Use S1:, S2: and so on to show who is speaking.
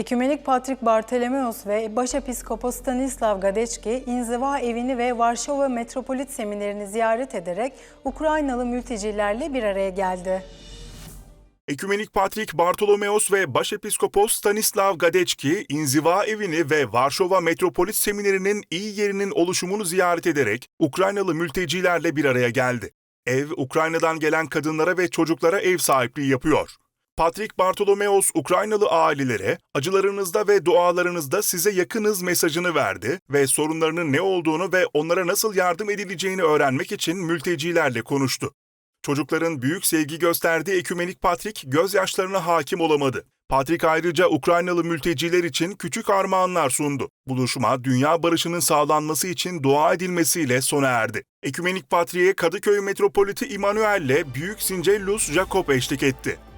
S1: Ekümenik Patrik Bartolomeos ve Başepiskopos Stanislav Gadeçki, inziva evini ve Varşova Metropolit Seminerini ziyaret ederek Ukraynalı mültecilerle bir araya geldi.
S2: Ekümenik Patrik Bartolomeos ve Başepiskopos Stanislav Gadeçki, inziva evini ve Varşova Metropolit Seminerinin iyi yerinin oluşumunu ziyaret ederek Ukraynalı mültecilerle bir araya geldi. Ev, Ukrayna'dan gelen kadınlara ve çocuklara ev sahipliği yapıyor. Patrik Bartolomeos Ukraynalı ailelere acılarınızda ve dualarınızda size yakınız mesajını verdi ve sorunlarının ne olduğunu ve onlara nasıl yardım edileceğini öğrenmek için mültecilerle konuştu. Çocukların büyük sevgi gösterdiği Ekümenik Patrik gözyaşlarına hakim olamadı. Patrik ayrıca Ukraynalı mülteciler için küçük armağanlar sundu. Buluşma, dünya barışının sağlanması için dua edilmesiyle sona erdi. Ekümenik Patrik'e Kadıköy Metropoliti İmanuel'le Büyük Sincellus Jacob eşlik etti.